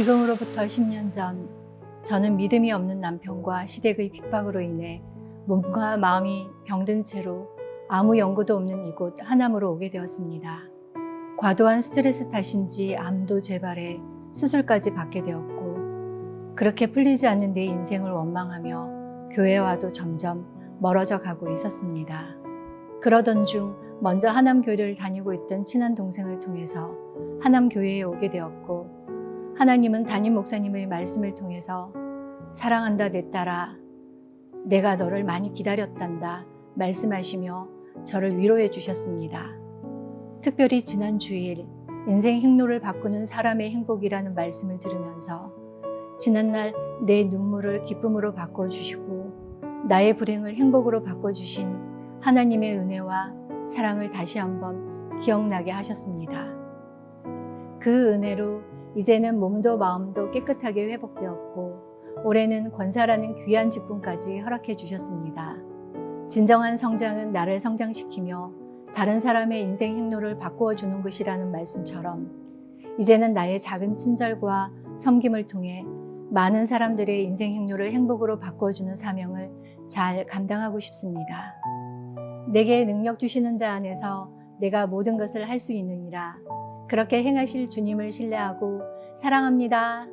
지금으로부터 10년 전 저는 믿음이 없는 남편과 시댁의 핍박으로 인해 몸과 마음이 병든 채로 아무 연고도 없는 이곳 하남으로 오게 되었습니다. 과도한 스트레스 탓인지 암도 재발해 수술까지 받게 되었고 그렇게 풀리지 않는 내 인생을 원망하며 교회와도 점점 멀어져 가고 있었습니다. 그러던 중 먼저 하남 교회를 다니고 있던 친한 동생을 통해서 하남 교회에 오게 되었고 하나님은 담임 목사님의 말씀을 통해서 사랑한다 내 딸아 내가 너를 많이 기다렸단다 말씀하시며 저를 위로해 주셨습니다. 특별히 지난 주일 인생 행로를 바꾸는 사람의 행복이라는 말씀을 들으면서 지난날 내 눈물을 기쁨으로 바꿔 주시고 나의 불행을 행복으로 바꿔 주신 하나님의 은혜와 사랑을 다시 한번 기억나게 하셨습니다. 그 은혜로 이제는 몸도 마음도 깨끗하게 회복되었고 올해는 권사라는 귀한 직분까지 허락해 주셨습니다. 진정한 성장은 나를 성장시키며 다른 사람의 인생 행로를 바꾸어 주는 것이라는 말씀처럼 이제는 나의 작은 친절과 섬김을 통해 많은 사람들의 인생 행로를 행복으로 바꾸어 주는 사명을 잘 감당하고 싶습니다. 내게 능력 주시는 자 안에서 내가 모든 것을 할 수 있느니라. 그렇게 행하실 주님을 신뢰하고 사랑합니다.